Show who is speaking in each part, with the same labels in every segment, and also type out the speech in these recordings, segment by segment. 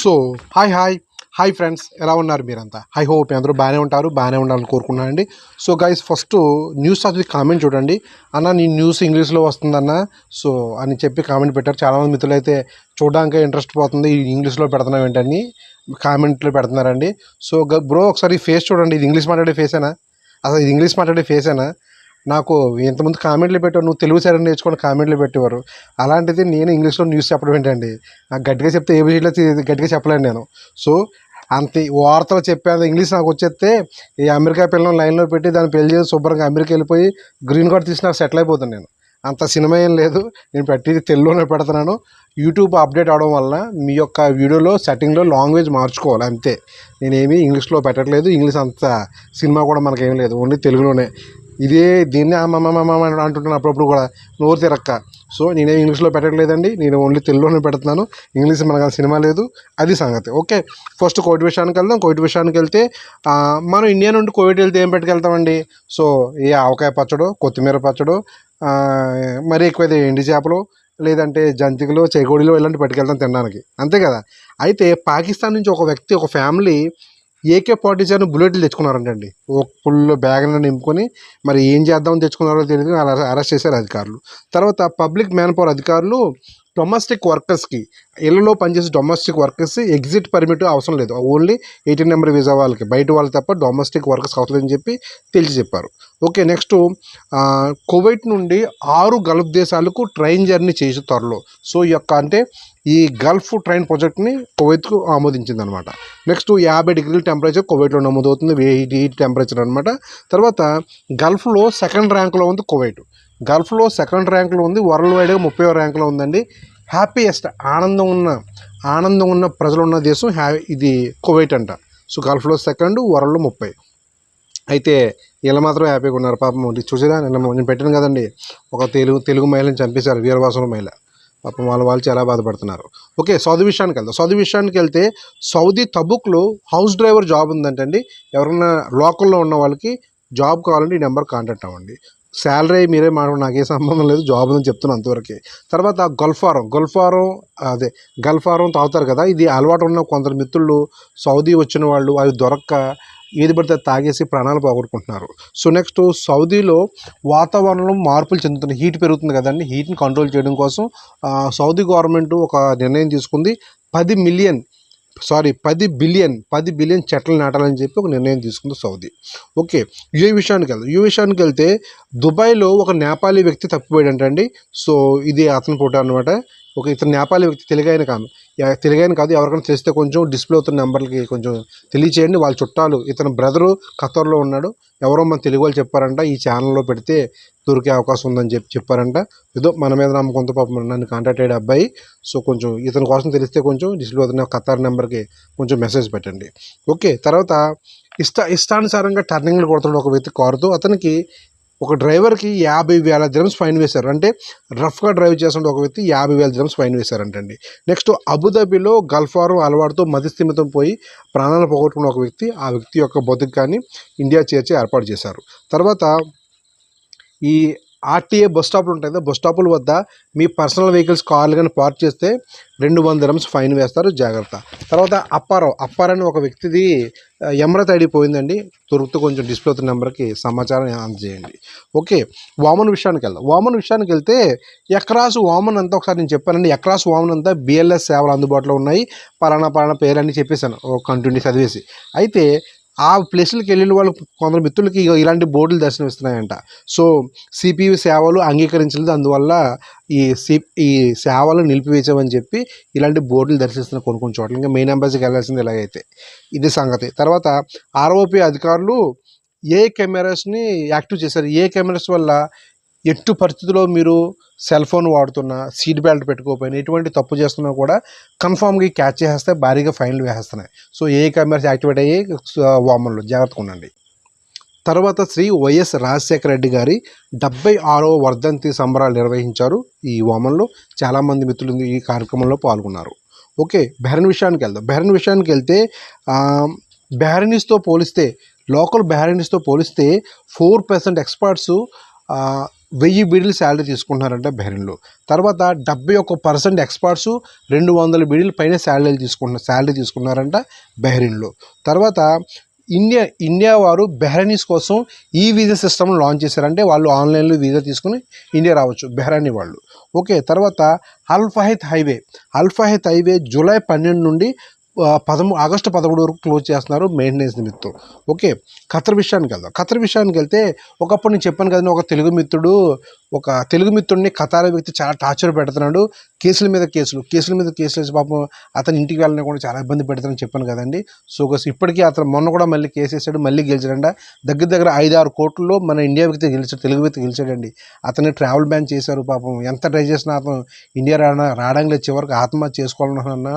Speaker 1: So hi hi hi friends ఎలా ఉన్నారు మీరంతా? హై హోప్ అందరూ బాగానే ఉంటారు బాగానే ఉండాలని కోరుకున్నానండి సో గైస్ ఫస్ట్ న్యూస్ చదివి కామెంట్ చూడండి. అన్న నీ న్యూస్ ఇంగ్లీష్లో వస్తుందన్న. సో అని చెప్పి కామెంట్ పెట్టారు. చాలామంది మిత్రులు అయితే చూడడానికి ఇంట్రెస్ట్ పోతుంది. ఇంగ్లీష్లో పెడుతున్నాం ఏంటని కామెంట్లు పెడుతున్నారండి. సో బ్రో ఒకసారి ఫేస్ చూడండి. ఇది ఇంగ్లీష్ మాట్లాడే ఫేసేనా అసలు ఇది ఇంగ్లీష్ మాట్లాడే ఫేసేనా నాకు ఇంతకుముందు కామెంట్లు పెట్టావు నువ్వు తెలుగు సరైన నేర్చుకొని కామెంట్లు పెట్టేవారు. అలాంటిది నేను ఇంగ్లీష్లో న్యూస్ చెప్పడం ఏంటండి? నాకు గట్టిగా చెప్తే ఏబిసిలో గట్టిగా చెప్పలేను నేను. సో అంత వార్తలు చెప్పేంత ఇంగ్లీష్ నాకు వచ్చేస్తే ఈ అమెరికా పిల్లలను లైన్లో పెట్టి దాన్ని పెళ్ళి చేసి శుభ్రంగా అమెరికా వెళ్ళిపోయి గ్రీన్ కార్డ్ తీసి నాకు సెటిల్ అయిపోతాను నేను. అంత సినిమా ఏం లేదు. నేను పెట్టేది తెలుగులోనే పెడుతున్నాను. యూట్యూబ్ అప్డేట్ అవడం వల్ల మీ యొక్క వీడియోలో సెట్టింగ్లో లాంగ్వేజ్ మార్చుకోవాలి అంతే. నేనేమి ఇంగ్లీష్లో పెట్టట్లేదు. ఇంగ్లీష్ అంత సినిమా కూడా మనకేం లేదు. ఓన్లీ తెలుగులోనే. ఇదే దీన్ని అమ్మమ్మ అంటుంటాను అప్పుడప్పుడు కూడా. నోరు తిరక్క. సో నేనే ఇంగ్లీష్లో పెట్టట్లేదండి. నేను ఓన్లీ తెలుగులోనే పెడుతున్నాను. ఇంగ్లీష్ మనకు సినిమా లేదు. అది సంగతి. ఓకే. ఫస్ట్ కోవిడ్ విషయానికి వెళ్దాం. కోవిడ్ విషయానికి వెళ్తే మనం ఇండియా నుండి కోవిడ్ వెళ్తే ఏం పెట్టుకెళ్తామండి? సో ఏ ఆవకాయ పచ్చడో కొత్తిమీర పచ్చడో మరి మరీ ఎక్కువైతే ఎండి చేపలు లేదంటే జంతికలు చేగోడిలో ఇలాంటి పట్టుకెళ్తాం తినడానికి. అంతే కదా? అయితే పాకిస్తాన్ నుంచి ఒక వ్యక్తి ఒక ఫ్యామిలీ ఏకే ఫార్టీ సెవెన్ బుల్లెట్లు తెచ్చుకున్నారంటండి. ఒక ఫుల్ బ్యాగ్లో నింపుకొని మరి ఏం చేద్దామని తెచ్చుకున్నారో తెలియదు అలా అరెస్ట్ చేశారు అధికారులు. తర్వాత పబ్లిక్ మ్యాన్ పవర్ అధికారులు డొమెస్టిక్ వర్కర్స్కి ఇళ్ళలో పనిచేసే డొమెస్టిక్ వర్కర్స్ ఎగ్జిట్ పర్మిట్ అవసరం లేదు. ఓన్లీ ఎయిటీన్ నెంబర్ వీసా వాళ్ళకి. బయట వాళ్ళు తప్ప డొమెస్టిక్ వర్కర్స్ అవసరం చెప్పి తెలిసి చెప్పారు. ఓకే నెక్స్ట్ కువైట్ నుండి ఆరు గల్ఫ్ దేశాలకు ట్రైన్ జర్నీ చేసే త్వరలో. సో ఈ యొక్క అంటే ఈ గల్ఫ్ ట్రైన్ ప్రాజెక్ట్ని కువైత్కు ఆమోదించింది అనమాట నెక్స్ట్ యాభై డిగ్రీల టెంపరేచర్ కువైట్లో నమోదవుతుంది. హీట్ హీట్ టెంపరేచర్ అనమాట తర్వాత గల్ఫ్లో సెకండ్ ర్యాంక్లో ఉంది కువైట్ గల్ఫ్లో సెకండ్ ర్యాంక్లో ఉంది వరల్డ్ వైడ్గా ముప్పై ర్యాంకులో ఉందండి. హ్యాపీయెస్ట్ ఆనందం ఉన్న ఆనందం ఉన్న ప్రజలు ఉన్న దేశం హ్యా ఇది కువైట్ అంట. సో గల్ఫ్లో సెకండ్ వరల్డ్లో ముప్పై. అయితే వీళ్ళు మాత్రం హ్యాపీగా ఉన్నారు. పాపం చూసారా నిన్న నేను పెట్టాను కదండి. ఒక తెలుగు తెలుగు మహిళని చంపేశారు వీరవాసుల మహిళ. పాపం వాళ్ళ వాళ్ళు చాలా బాధపడుతున్నారు. ఓకే సౌదీ విషయానికి వెళ్తాం సౌదీ విషయానికి వెళ్తే సౌదీ తబుక్లో హౌస్ డ్రైవర్ జాబ్ ఉందంటండి. ఎవరన్నా లోకల్లో ఉన్న వాళ్ళకి జాబ్ కావాలంటే ఈ నెంబర్ కాంటాక్ట్ అవ్వండి. శాలరీ మీరే మాట నాకే సంబంధం లేదు జాబ్ అని చెప్తున్నాను అంతవరకు. తర్వాత గల్ఫారం గల్ఫారం అదే గల్ఫారం తాగుతారు కదా ఇది అలవాటు ఉన్న కొందరు మిత్రులు సౌదీ వచ్చిన వాళ్ళు అవి దొరక్క ఏది పడితే తాగేసి ప్రాణాలు పోగొట్టుకుంటున్నారు. సో నెక్స్ట్ సౌదీలో వాతావరణంలో మార్పులు చెందుతున్నాయి. హీట్ పెరుగుతుంది కదండి. హీట్ని కంట్రోల్ చేయడం కోసం సౌదీ గవర్నమెంట్ ఒక నిర్ణయం తీసుకుంది. పది మిలియన్ సారీ పది బిలియన్ పది బిలియన్ చెట్లు నాటాలని చెప్పి ఒక నిర్ణయం తీసుకుంది సౌదీ. ఓకే యూ విషయానికి వెళ్దాం. యూ విషయానికి వెళ్తే దుబాయ్లో ఒక నేపాలీ వ్యక్తి తప్పిపోయాడంటండి సో ఇది అతని ఫోటో అనమాట ఒక ఇతను నేపాలి వ్యక్తి తెలుగైన కాదు. తెలుగైన కాదు ఎవరికైనా తెలిస్తే కొంచెం డిస్ప్లే అవుతున్న నెంబర్లకి కొంచెం తెలియచేయండి. వాళ్ళ చుట్టాలు ఇతని బ్రదరు ఖతర్లో ఉన్నాడు. ఎవరో మన తెలుగు వాళ్ళు చెప్పారంట ఈ ఛానల్లో పెడితే దొరికే అవకాశం ఉందని చెప్పి చెప్పారంట. ఏదో మన మీద నమ్మకంతో పాపం నన్ను కాంటాక్ట్ అయ్యే అబ్బాయి. సో కొంచెం ఇతని కోసం తెలిస్తే కొంచెం డిస్ప్లే అవుతున్న ఖతార్ నెంబర్కి కొంచెం మెసేజ్ పెట్టండి. ఓకే తర్వాత ఇష్ట ఇష్టానుసారంగా టర్నింగ్లు కొడుతున్నాడు ఒక వ్యక్తి కారుతో. అతనికి ఒక డ్రైవర్కి యాభై వేల దిరమ్స్ ఫైన్ వేశారు. అంటే రఫ్గా డ్రైవ్ చేసిన ఒక వ్యక్తి యాభై వేల దిరమ్స్ ఫైన్ వేశారంటండి. నెక్స్ట్ అబుదాబిలో గల్ఫారం అలవాటుతో మతిస్థిమితం పోయి ప్రాణాలు పోగొట్టుకున్న ఒక వ్యక్తి ఆ వ్యక్తి యొక్క బతుకాన్ని ఇండియా చేర్చి ఏర్పాటు చేశారు. తర్వాత ఈ ఆర్టీఏ బస్ స్టాప్లు ఉంటాయి కదా బస్ స్టాపుల వద్ద మీ పర్సనల్ వెహికల్స్ కార్లు కానీ పార్క్ చేస్తే రెండు వందల రమ్స్ ఫైన్ వేస్తారు జాగ్రత్త. తర్వాత అప్పారావు అప్పారావు అని ఒక వ్యక్తిది ఆ, ఎమరత్ ఐడి పోయిందండి. కొంచెం డిస్ప్లే అవుతున్న నెంబర్కి సమాచారం అందజేయండి ఓకే వామన్ విషయానికి వెళ్దాం. వామన్ విషయానికి వెళ్తే ఎక్రాస్ వామన్ అంతా ఒకసారి నేను చెప్పానండి. ఎక్రాస్ వామన్ అంతా బిఎల్ఎస్ సేవలు అందుబాటులో ఉన్నాయి. పలానా పలానా పేర్లన్నీ చెప్పేశాను. కంటిన్యూ చదివేసి. అయితే ఆ ప్లేసులకి వెళ్ళిన వాళ్ళు కొందరు మిత్రులకి ఇలాంటి బోర్డులు దర్శనమిస్తున్నాయంట. సో సిపివి సేవలు అంగీకరించలేదు. అందువల్ల ఈ సి ఈ సేవలు నిలిపివేసామని చెప్పి ఇలాంటి బోర్డులు దర్శిస్తున్న కొన్ని కొన్ని చోట్ల ఇంకా మెయిన్ ఎంబసీకి వెళ్ళాల్సింది ఇలాగైతే. ఇది సంగతి. తర్వాత ఆర్ఓపి అధికారులు ఏ కెమెరాస్ని యాక్టివ్ చేశారు? ఏ కెమెరాస్ వల్ల ఎట్టు పరిస్థితిలో మీరు సెల్ ఫోన్ వాడుతున్నా సీట్ బెల్ట్ పెట్టుకోకపోయినా ఎటువంటి తప్పు చేస్తున్నా కూడా కన్ఫామ్గా క్యాచ్ చేస్తే భారీగా ఫైన్లు వేసేస్తున్నాయి సో ఏ కెమెరాస్ యాక్టివేట్ అయ్యి వామన్లు. జాగ్రత్తగా ఉండండి. తర్వాత శ్రీ వైఎస్ రాజశేఖర రెడ్డి గారి డెబ్బై ఆరో వర్ధంతి సంబరాలు నిర్వహించారు ఈ వామన్లో. చాలామంది మిత్రులు ఈ కార్యక్రమంలో పాల్గొన్నారు. ఓకే బెహరన్ విషయానికి వెళ్దాం. బెహరన్ విషయానికి వెళ్తే బెహరనీస్తో పోలిస్తే లోకల్ బెహరనీస్తో పోలిస్తే ఫోర్ పర్సెంట్ ఎక్స్పర్ట్స్ వెయ్యి బీడీలు శాలరీ తీసుకుంటున్నారంట బెహ్రెన్లో. తర్వాత డెబ్బై ఒక్క పర్సెంట్ ఎక్స్పర్ట్స్ రెండు వందల బీడీలు పైన శాలరీలు తీసుకుంటున్నారు శాలరీ తీసుకున్నారంట బెహ్రెన్లో. తర్వాత ఇండియా ఇండియా వారు బెహ్రైనీస్ కోసం ఈ వీజా సిస్టమ్ లాంచ్ చేశారంటే వాళ్ళు ఆన్లైన్లో వీజా తీసుకుని ఇండియా రావచ్చు బెహ్రానీ వాళ్ళు. ఓకే తర్వాత అల్ఫాహిత్ హైవే. అల్ఫాహిత్ హైవే జూలై పన్నెండు నుండి పదమూ ఆగస్టు పదమూడు వరకు క్లోజ్ చేస్తున్నారు మెయింటెనెన్స్ నిమిత్తం. ఓకే ఖతర్ విషయానికి వెళ్దాం. ఖతర్ విషయానికి వెళ్తే ఒకప్పుడు నేను చెప్పాను కదండి ఒక తెలుగు మిత్రుడు ఒక తెలుగు మిత్రుడిని ఖతార్ వ్యక్తి చాలా టార్చర్ పెడుతున్నాడు. కేసుల మీద కేసులు కేసుల మీద కేసులు వేసి పాపం అతని ఇంటికి వెళ్ళినా కూడా చాలా ఇబ్బంది పెడుతున్నాను చెప్పాను కదండి. సో గస్ ఇప్పటికీ అతను మొన్న కూడా మళ్ళీ కేసు వేసాడు మళ్ళీ గెలిచాడంట. దగ్గర దగ్గర ఐదు ఆరు కోట్లలో మన ఇండియా వ్యక్తి గెలిచాడు తెలుగు వ్యక్తి గెలిచాడండి. అతన్ని ట్రావెల్ బ్యాన్ చేశారు పాపం. ఎంత ట్రై చేసినా అతను ఇండియా రానా రావడం లేదు చివరికి ఆత్మహత్య చేసుకోవాలన్నా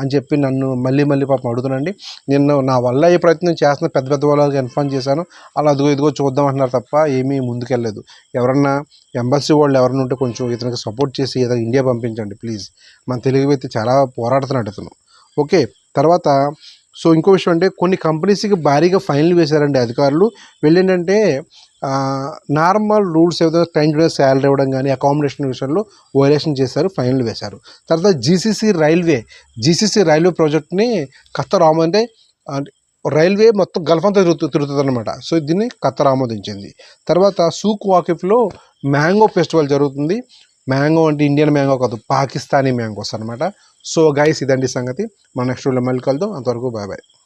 Speaker 1: అని చెప్పి నన్ను మళ్ళీ మళ్ళీ పాపం అడుగుతున్నాండి నేను నా వల్ల ఏ ప్రయత్నం చేస్తున్నా పెద్ద పెద్ద వాళ్ళకి ఇన్ఫార్మ్ చేశాను. అలా అదిగో ఇదిగో చూద్దాం అంటున్నారు తప్ప ఏమీ ముందుకెళ్ళలేదు. ఎవరన్నా ఎంబసీ వాళ్ళు ఎవరైనా ఉంటే కొంచెం ఇతనికి సపోర్ట్ చేసి ఏదైనా ఇండియా పంపించండి ప్లీజ్ మన తెలుగు వ్యక్తి చాలా పోరాడుతున్నాడు ఇతను ఓకే తర్వాత సో ఇంకో విషయం అంటే కొన్ని కంపెనీస్కి భారీగా ఫైన్లు వేశారండి అధికారులు. వెళ్ళిందంటే నార్మల్ రూల్స్ ఏదో టైం టు శాలరీ ఇవ్వడం కానీ అకామిడేషన్ విషయంలో వైలేషన్ చేశారు ఫైన్లు వేశారు. తర్వాత జీసీసీ రైల్వే జీసీసీ రైల్వే ప్రాజెక్ట్ని ఖత్తర్ ఆమోదే రైల్వే మొత్తం గల్ఫ్ అంతా తిరుగుతుంది అనమాట సో దీన్ని కత్తర్ ఆమోదించింది. తర్వాత సూక్ వాకిఫ్లో మ్యాంగో ఫెస్టివల్ జరుగుతుంది. మ్యాంగో అంటే ఇండియన్ మ్యాంగో కాదు పాకిస్తానీ మ్యాంగోస్ అనమాట సో గైస్ ఇదండి సంగతి. మన నెక్స్ట్ వీడియో మళ్ళీ కలుద్దాం. అంతవరకు బాయ్ బాయ్.